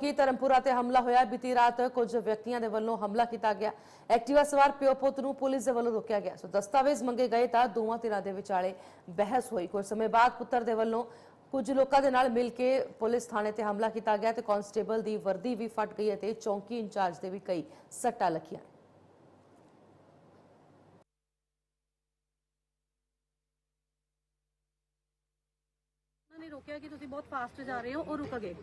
ਕੀ ਧਰਮਪੁਰਾ ਤੇ ਹਮਲਾ ਹੋਇਆ ਬੀਤੀ ਰਾਤ ਕੁਝ ਵਿਅਕਤੀਆਂ ਦੇ ਵੱਲੋਂ ਹਮਲਾ ਕੀਤਾ ਗਿਆ। ਐਕਟਿਵਾ ਸਵਾਰ ਪਿਓ ਪੁੱਤ ਨੂੰ ਪੁਲਿਸ ਦੇ ਵੱਲੋਂ ਰੋਕਿਆ ਗਿਆ। ਸੋ ਦਸਤਾਵੇਜ਼ ਮੰਗੇ ਗਏ ਤਾਂ ਦੋਵਾਂ ਧਿਰਾਂ ਦੇ ਵਿਚਾਲੇ ਬਹਿਸ ਹੋਈ। ਕੁਝ ਸਮੇਂ ਬਾਅਦ ਪੁੱਤਰ ਦੇ ਵੱਲੋਂ ਕੁਝ ਲੋਕਾਂ ਦੇ ਨਾਲ ਮਿਲ ਕੇ ਪੁਲਿਸ ਥਾਣੇ ਤੇ ਹਮਲਾ ਕੀਤਾ ਗਿਆ ਤੇ ਕਾਂਸਟੇਬਲ ਦੀ ਵਰਦੀ ਵੀ ਫਟ ਗਈ ਅਤੇ ਚੌਂਕੀ ਇੰਚਾਰਜ ਦੇ ਵੀ ਕਈ ਸੱਟਾਂ ਲੱਗੀਆਂ। ਨੇ ਰੋਕਿਆ ਕਿ ਤੁਸੀਂ ਬਹੁਤ ਫਾਸਟ ਜਾ ਰਹੇ ਹੋ ਉਹ ਰੁਕ ਗਏ।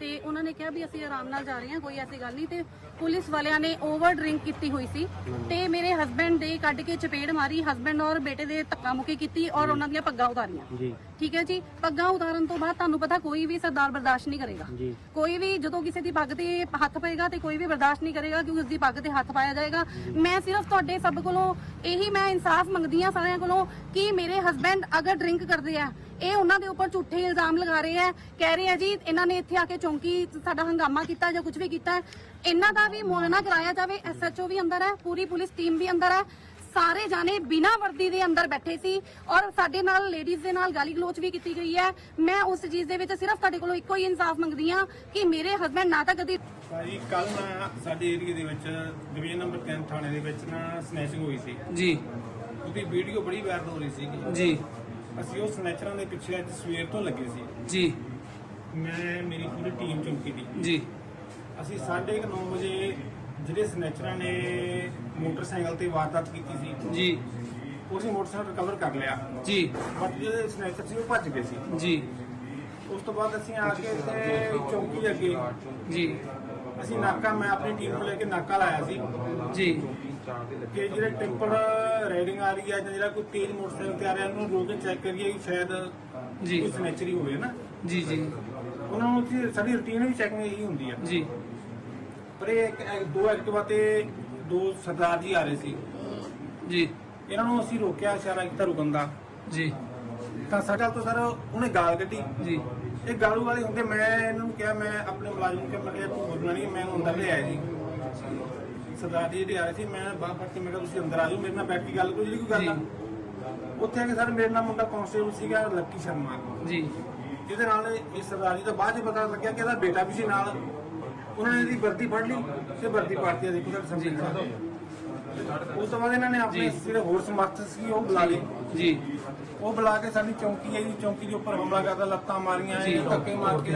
ਤੇ ਉਹਨਾਂ ਨੇ ਕਿਹਾ ਵੀ ਅਸੀਂ ਆਰਾਮ ਨਾਲ ਜਾ ਰਹੇ ਹਾਂ ਕੋਈ ਐਸੀ ਗੱਲ ਨਹੀਂ। ਤੇ ਪੁਲਿਸ ਵਾਲਿਆਂ ਨੇ ਓਵਰ ਡਰਿੰਕ ਕੀਤੀ ਹੋਈ ਸੀ। ਤੇ ਮੇਰੇ ਹਸਬੰਡ ਦੇ ਕੱਢ ਕੇ ਚਪੇੜ ਮਾਰੀ ਹਸਬੰਡ ਔਰ ਬੇਟੇ ਦੇ ਧੱਕਾ ਮੁੱਕੀ ਕੀਤੀ ਔਰ ਉਹਨਾਂ ਦੀਆਂ ਪੱਗਾਂ ਉਤਾਰੀਆਂ। ਠੀਕ ਹੈ ਜੀ? ਪੱਗਾਂ ਉਤਾਰਨ ਤੋਂ ਬਾਅਦ ਤੁਹਾਨੂੰ ਪਤਾ ਕੋਈ ਵੀ ਸਰਦਾਰ ਬਰਦਾਸ਼ਤ ਨਹੀਂ ਕਰੇਗਾ। ਕੋਈ ਵੀ ਜਦੋਂ ਕਿਸੇ ਦੀ ਪੱਗ ਤੇ ਹੱਥ ਪਏਗਾ ਤੇ ਕੋਈ ਵੀ ਬਰਦਾਸ਼ਤ ਨਹੀਂ ਕਰੇਗਾ ਕਿ ਉਸ ਦੀ ਪੱਗ ਤੇ ਹੱਥ ਪਾਇਆ ਜਾਏਗਾ। ਮੈਂ ਸਿਰਫ ਤੁਹਾਡੇ ਸਭ ਕੋਲੋਂ ਇਹੀ ਮੈਂ ਇਨਸਾਫ ਮੰਗਦੀ ਆ ਸਾਰਿਆਂ ਕੋਲੋਂ ਕਿ ਮੇਰੇ ਹਸਬੰਡ ਅਗਰ ਡਰਿੰਕ ਕਰਦੇ ਆ, ਇਹ ਉਹਨਾਂ ਦੇ ਉੱਪਰ ਝੂਠੇ ਇਲਜ਼ਾਮ ਲਗਾ ਰਹੇ ਆ, ਕਹਿ ਰਹੇ ਆ ਜੀ, ਇਹਨਾਂ ਨੇ ਇੱਥੇ ਆ ਕੇ ਚੌਂਕੀ ਸਾਡਾ ਹੰਗਾਮਾ ਕੀਤਾ ਜਾਂ ਕੁਝ ਵੀ ਕੀਤਾ, ਇਹਨਾਂ ਦਾ ਵੀ ਮੁਆਇਨਾ ਕਰਾਇਆ ਜਾਵੇ ਐਸਐਚਓ ਵੀ ਅੰਦਰ ਹੈ, ਪੂਰੀ ਪੁਲਿਸ ਟੀਮ ਵੀ ਅੰਦਰ ਹੈ ਸਾਰੇ ਜਾਣੇ ਬਿਨਾਂ ਵਰਦੀ ਦੇ ਅੰਦਰ ਬੈਠੇ ਸੀ ਔਰ ਸਾਡੇ ਨਾਲ ਲੇਡੀਜ਼ ਦੇ ਨਾਲ ਗਾਲੀ ਗਲੋਚ ਵੀ ਕੀਤੀ ਗਈ ਹੈ। ਮੈਂ ਉਸ ਚੀਜ਼ ਦੇ ਵਿੱਚ ਸਿਰਫ ਤੁਹਾਡੇ ਕੋਲੋਂ ਇੱਕੋ ਹੀ ਇਨਸਾਫ ਮੰਗਦੀ ਆ ਕਿ ਮੇਰੇ ਹਸਬੰਡ ਨਾ ਤਾਂ ਕਦੀ ਭਾਜੀ ਕੱਲ ਨਾ ਸਾਡੇ ਏਰੀਆ ਦੇ ਵਿੱਚ ਡਿਵੀਜ਼ਨ ਨੰਬਰ 3 ਥਾਣੇ ਦੇ ਵਿੱਚ ਨਾ ਸਨੈਚਿੰਗ ਹੋਈ ਸੀ। ਜੀ। ਉਹਦੀ ਵੀਡੀਓ ਬੜੀ ਵਾਇਰਲ ਹੋ ਰਹੀ ਸੀ। ਜੀ। ਅਸੀਂ ਉਹ ਸਨੈਚਰਾਂ ਦੇ ਪਿੱਛੇ ਅੱਜ ਸਵੇਰ ਤੋਂ ਲੱਗੇ ਸੀ। ਜੀ। ਮੈਂ ਮੇਰੀ ਪੂਰੀ ਟੀਮ ਚੌਂਕੀ ਦੀ। ਜੀ। ਅਸੀਂ 9:30 ਵਜੇ ਜਿਹੜੇ ਸਨੈਚਰਾਂ ਨੇ ਮੋਟਰਸਾਈਕਲ ਤੇ ਵਾਰਦਾਤ ਕੀਤੀ ਸੀ ਜੀ। ਉਹ ਅਸੀਂ ਮੋਟਰਸਾਈਕਲ ਰਿਕਵਰ ਕਰ ਲਿਆ। ਜੀ। ਬਟ ਜਿਹੜੇ ਸਨੈਚਰ ਸੀ ਉਹ ਭੱਜ ਗਏ ਸੀ। ਜੀ। ਉਸ ਤੋਂ ਬਾਅਦ ਅਸੀਂ ਆ ਕੇ ਇੱਥੇ ਚੌਂਕੀ ਅੱਗੇ ਜੀ। ਅਸੀਂ ਨਾਕਾ ਮੈਂ ਆਪਣੀ ਟੀਮ ਨੂੰ ਲੈ ਕੇ ਨਾਕਾ ਲਾਇਆ ਸੀ। ਜੀ। ਕਿ ਜਿਹੜੇ ਟੈਂਪਲ ਰਾਈਡਿੰਗ ਆ ਰਹੀ ਹੈ ਜਾਂ ਜਿਹੜਾ ਕੋਈ ਤੇਜ਼ ਮੋਟਰਸਾਈਕਲ ਤੇ ਆ ਰਿਹਾ ਉਹਨੂੰ ਰੋਕ ਕੇ ਚੈੱਕ ਕਰੀਏ ਕਿ ਸ਼ਾਇਦ ਜੀ। ਕੋਈ ਸਨੈਚਰੀ ਹੋਵੇ ਨਾ। ਜੀ ਜੀ। ਉਹਨਾਂ ਨੂੰ ਸਾਡੀ ਰੁਟੀਨ ਵੀ ਚੈਕਿੰਗ ਇਹੀ ਹੁੰਦੀ ਹੈ ਜੀ। ਪਰ ਇਹ ਇੱਕ- ਦੋ ਐਕਟਿਵਾ ਤੇ ਦੋ ਸਰਦਾਰ ਜੀ ਆ ਰਹੇ ਸੀ। ਜੀ। ਇਹਨਾਂ ਨੂੰ ਅਸੀਂ ਰੋਕਿਆ ਇਸ਼ਾਰਾ ਕੀਤਾ ਰੁਕਣ ਦਾ। ਜੀ। ਤਾਂ ਸਾਡਾ ਤੋਂ ਸਰ ਉਹਨੇ ਗਾਲ ਕੱਢੀ। ਜੀ। ਇਹ ਗਾਲੂ ਵਾਲੇ ਹੁੰਦੇ ਮੈਂ ਇਹਨਾਂ ਨੂੰ ਕਿਹਾ ਮੈਂ ਆਪਣੇ ਮੁਲਾਜ਼ਮ ਨੂੰ ਕਿਹਾ ਮੈਂ ਕਿਹਾ ਤੂੰ ਬੋਲਣਾ ਨਹੀਂ ਮੈਂ ਇਹਨੂੰ ਅੰਦਰ ਲੈ ਆਇਆ ਜੀ। ਸਰਦਾਰ ਜੀ ਜਿਹੜੇ ਆ ਰਹੇ ਸੀ ਮੈਂ ਬਾਹਰ ਫੜ ਕੇ ਮੈਂ ਕਿਹਾ ਤੁਸੀਂ ਅੰਦਰ ਆ ਜਾਓ ਮੇਰੇ ਨਾਲ ਬੈਠ ਕੇ ਗੱਲ ਕਰੋ ਜਿਹੜੀ ਕੋਈ ਗੱਲ ਆ? ਉੱਥੇ ਆ ਕੇ ਸਰ ਮੇਰੇ ਨਾਲ ਮੁੰਡਾ ਕਾਂਸਟੇਬਲ ਸੀਗਾ ਲੱਕੀ ਸ਼ਰਮਾ। ਜੀ। ਜਿਹਦੇ ਨਾਲ ਇਹ ਸਰਦਾਰ ਜੀ ਦਾ ਬਾਅਦ ਚ ਪਤਾ ਲੱਗਿਆ ਕਿ ਇਹਦਾ ਬੇਟਾ ਵੀ ਸੀ ਨਾਲ। ਉਹਨਾਂ ਨੇ ਇਹਦੀ ਵਰਦੀ ਫੜ ਲਈ ਤੇ ਵਰਦੀ ਪਾਰਟੀ ਦੇਖੋ ਸਰ ਸਮਝੀ ਉਸ ਤੋਂ ਬਾਅਦ ਇਹਨਾਂ ਨੇ ਆਪਣੇ ਜਿਹੜੇ ਹੋਰ ਸਮਰਥਕ ਸੀ ਉਹ ਬੁਲਾ ਲਏ। ਜੀ। ਉਹ ਬੁਲਾ ਕੇ ਸਾਡੀ ਚੌਂਕੀ ਹੈ ਜੀ ਚੌਂਕੀ ਦੇ ਉੱਪਰ ਹਮਲਾ ਕਰਦਾ ਲੱਤਾਂ ਮਾਰੀਆਂ। ਧੱਕੇ ਮਾਰ ਕੇ